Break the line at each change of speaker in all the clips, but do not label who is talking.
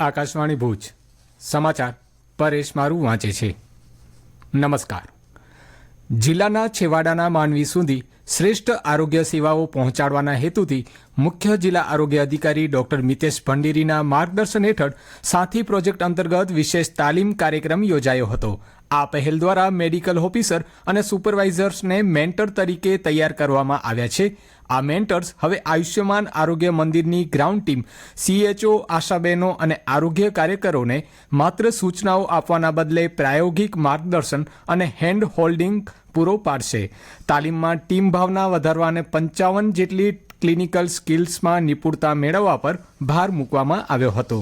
આકાશવાણી ભુજ. સમાચાર પરેશ મારું વાંચે છે. નમસ્કાર. જિલ્લાના છેવાડાના માનવી સુધી શ્રેષ્ઠ આરોગ્ય સેવાઓ પહોંચાડવાના હેતુથી મુખ્ય જિલ્લા આરોગ્ય અધિકારી ડોક્ટર મિતેશ ભંડેરીના માર્ગદર્શન હેઠળ સાથી પ્રોજેક્ટ અંતર્ગત વિશેષ તાલીમ કાર્યક્રમ યોજાયો હતો. આ પહેલ દ્વારા મેડિકલ ઓફિસર અને સુપરવાઇઝર્સને મેન્ટર તરીકે તૈયાર કરવામાં આવ્યા છે. આ મેન્ટર્સ હવે આયુષ્યમાન આરોગ્ય મંદિરની ગ્રાઉન્ડ ટીમ સીએચઓ આશાબહેનો અને આરોગ્ય કાર્યકરોને માત્ર સૂચનાઓ આપવાના બદલે પ્રાયોગિક માર્ગદર્શન અને હેન્ડ હોલ્ડિંગ પૂરો પાડશે. તાલીમમાં ટીમ ભાવના વધારવા અને પંચાવન જેટલી ક્લિનિકલ સ્કિલ્સમાં નિપુણતા મેળવવા પર ભાર મૂકવામાં આવ્યો હતો.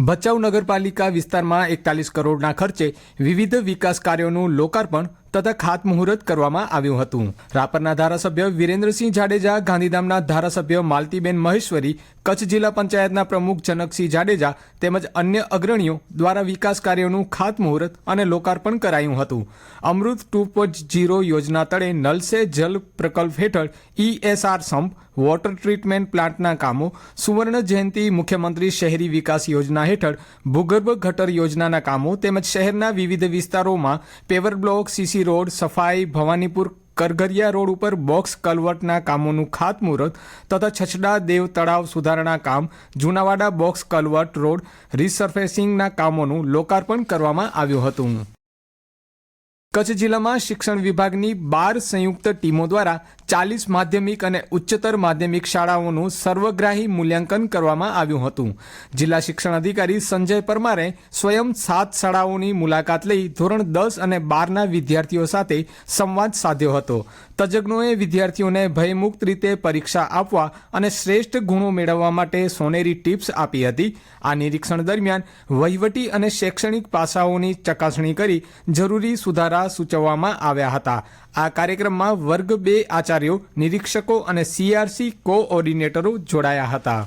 ભચાઉ નગરપાલિકા વિસ્તારમાં એકતાલીસ કરોડના ખર્ચે વિવિધ વિકાસ કાર્યોનું લોકાર્પણ તથા ખાતમુહૂર્ત કરવામાં આવ્યું હતું. રાપરના ધારાસભ્ય વિરેન્દ્રસિંહ જાડેજા, ગાંધીધામના ધારાસભ્ય માલતીબેન મહેશ્વરી, કચ્છ જિલ્લા પંચાયતના પ્રમુખ જનકસિંહ જાડેજા તેમજ અન્ય અગ્રણીઓ દ્વારા વિકાસ કાર્યોનું ખાતમુહૂર્ત અને લોકાર્પણ કરાયું હતું. અમૃત ટુ જીરો યોજના તળે નલ સે જલ પ્રકલ્પ હેઠળ ઈએસઆર સંપ, વોટર ટ્રીટમેન્ટ પ્લાન્ટના કામો, સુવર્ણ જયંતિ મુખ્યમંત્રી શહેરી વિકાસ યોજના હેઠળ ભૂગર્ભ ગટર યોજનાના કામો તેમજ શહેરના વિવિધ વિસ્તારોમાં પેવર બ્લોક, સીસી રોડ, સફાઈ, ભવાનીપુર, કરગરિયા રોડ ઉપર બોક્સ કલવર્ટના કામોનું ખાતમુહૂર્ત તથા છછડા દેવ તળાવ સુધારણા કામ, જૂનાવાડા બોક્સ કલવર્ટ રોડ રિસર્ફેસિંગના કામોનું લોકાર્પણ કરવામાં આવ્યું હતું. કચ્છ જિલ્લામાં શિક્ષણ વિભાગની બાર સંયુક્ત ટીમો દ્વારા ચાલીસ માધ્યમિક અને ઉચ્ચતર માધ્યમિક શાળાઓનું સર્વગ્રાહી મૂલ્યાંકન કરવામાં આવ્યું હતું. જિલ્લા શિક્ષણ અધિકારી સંજય પરમારે સ્વયં સાત શાળાઓની મુલાકાત લઈ ધોરણ દસ અને બારના વિદ્યાર્થીઓ સાથે સંવાદ સાધ્યો હતો. તજજ્ઞોએ વિદ્યાર્થીઓને ભયમુક્ત રીતે પરીક્ષા આપવા અને શ્રેષ્ઠ ગુણો મેળવવા માટે સોનેરી ટિપ્સ આપી હતી. આ નિરીક્ષણ દરમિયાન વહીવટી અને શૈક્ષણિક પાસાઓની ચકાસણી કરી જરૂરી સુધારા સૂચવવામાં આવ્યા હતા. આ કાર્યક્રમમાં વર્ગ બે આચાર્યો નિરીક્ષકો અને સીઆરસી કોઓર્ડિનેટરો જોડાયા હતા.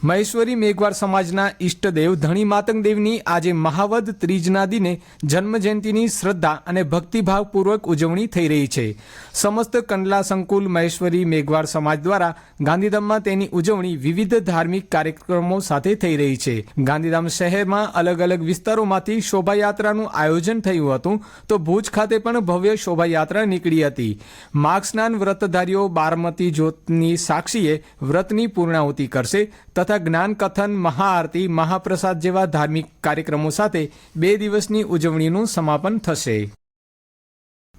મહેશ્વરી મેઘવાર સમાજના ઈષ્ટદેવ ધણી માતંગ દેવની આજે મહાવદ ત્રીજના દિને જન્મજયંતિની શ્રદ્ધા અને ભક્તિભાવપૂર્વક ઉજવણી થઈ રહી છે. સમસ્ત કંડલા સંકુલ મહેશ્વરી મેઘવાર સમાજ દ્વારા ગાંધીધામમાં તેની ઉજવણી વિવિધ ધાર્મિક કાર્યક્રમો સાથે થઈ રહી છે. ગાંધીધામ શહેરમાં અલગ અલગ વિસ્તારોમાંથી શોભાયાત્રાનું આયોજન થયું હતું તો ભુજ ખાતે પણ ભવ્ય શોભાયાત્રા નીકળી હતી. માર્ગ સ્નાન વ્રતધારીઓ બારમતી જ્યોતની સાક્ષીએ વ્રતની પૂર્ણાહુતિ કરશે તથા જ્ઞાન કથન મહાઆરતી મહાપ્રસાદ જેવા ધાર્મિક કાર્યક્રમો સાથે બે દિવસની ઉજવણીનું સમાપન થશે.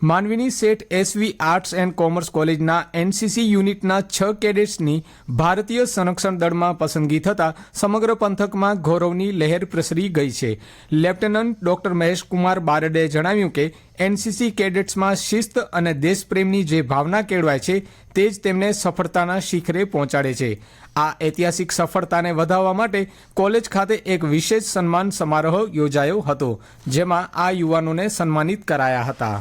માંડવીની Seth S V arts and commerce કોલેજના એનસીસી યુનિટના છ કેડેટ્સની ભારતીય સંરક્ષણ દળમાં પસંદગી થતાં સમગ્ર પંથકમાં ગૌરવની લહેર પ્રસરી ગઈ છે. લેફ્ટનન્ટ ડોક્ટર મહેશકુમાર બારડે જણાવ્યું કે એનસીસી કેડેટ્સમાં શિસ્ત અને દેશપ્રેમની જે ભાવના કેળવાય છે, તે જ તેમને સફળતાના શિખરે પહોંચાડે છે. આ ઐતિહાસિક સફળતાને વધારવા માટે કોલેજ ખાતે એક વિશેષ સન્માન સમારોહ યોજાયો હતો, જેમાં આ યુવાનોને સન્માનિત કરાયા હતા.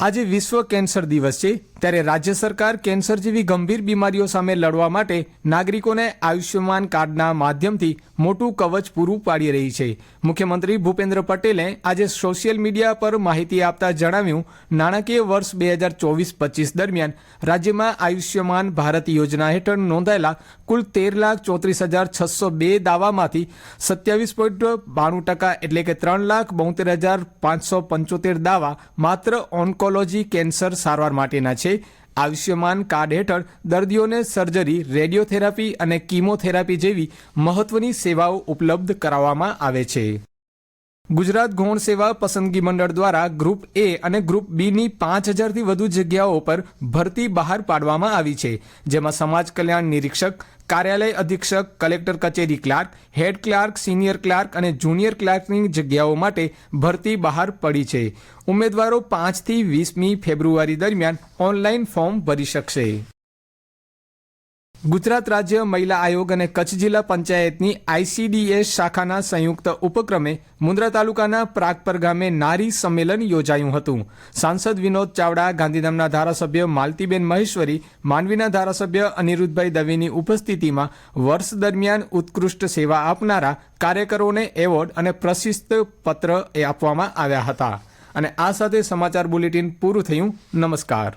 આજે વિશ્વ કેન્સર દિવસ છે. ત્યારે રાજ્ય સરકાર કેન્સર જેવી ગંભીર બીમારીઓ સામે લડવા માટે નાગરિકોને આયુષ્યમાન કાર્ડના માધ્યમથી મોટું કવચ પૂરું પાડી રહી છે. મુખ્યમંત્રી ભૂપેન્દ્ર પટેલે આજે સોશિયલ મીડિયા પર માહિતી આપતા જણાવ્યું, નાણાકીય વર્ષ બે હજાર ચોવીસ પચીસ દરમિયાન રાજ્યમાં આયુષ્યમાન ભારત યોજના હેઠળ નોંધાયેલા કુલ તેર લાખ ચોત્રીસ હજાર છસો બે દાવામાંથી સત્યાવીસ પોઈન્ટ બાણું ટકા એટલે કે ત્રણ લાખ બોતેર હજાર પાંચસો પંચોતેર દાવા માત્ર ઓન્કોલોજી કેન્સર સારવાર માટેના છે. આયુષ્યમાન કાર્ડ હેઠળ દર્દીઓને સર્જરી, રેડિયોથેરાપી અને કીમોથેરાપી જેવી મહત્વની સેવાઓ ઉપલબ્ધ કરાવવામાં આવે છે. ગુજરાત ગૌણ સેવા પસંદગી મંડળ દ્વારા ગ્રુપ એ અને ગ્રુપ બીની પાંચ હજારથી વધુ જગ્યાઓ પર ભરતી બહાર પાડવામાં આવી છે. જેમાં સમાજ કલ્યાણ નિરીક્ષક, કાર્યાલય અધિક્ષક, કલેક્ટર કચેરી clerk, head clerk, senior clerk અને જુનિયર ક્લાર્કની જગ્યાઓ માટે ભરતી બહાર પડી છે. ઉમેદવારો પાંચથી વીસમી ફેબ્રુઆરી દરમિયાન ઓનલાઈન ફોર્મ ભરી શકશે. ગુજરાત રાજ્ય મહિલા આયોગ અને કચ્છ જિલ્લા પંચાયતની આઈસીડીએસ શાખાના સંયુક્ત ઉપક્રમે મુન્દ્રા તાલુકાના પ્રાગપર ગામે નારી સંમેલન યોજાયું હતું. સાંસદ વિનોદ ચાવડા, ગાંધીધામના ધારાસભ્ય માલતીબેન મહેશ્વરી માંડવીના ધારાસભ્ય અનિરુદ્ધભાઈ દવેની ઉપસ્થિતિમાં વર્ષ દરમિયાન ઉત્કૃષ્ટ સેવા આપનારા કાર્યકરોને એવોર્ડ અને પ્રશિસ્ત પત્ર આપવામાં આવ્યા હતા. અને આ સાથે સમાચાર બુલેટિન પૂરું થયું. નમસ્કાર.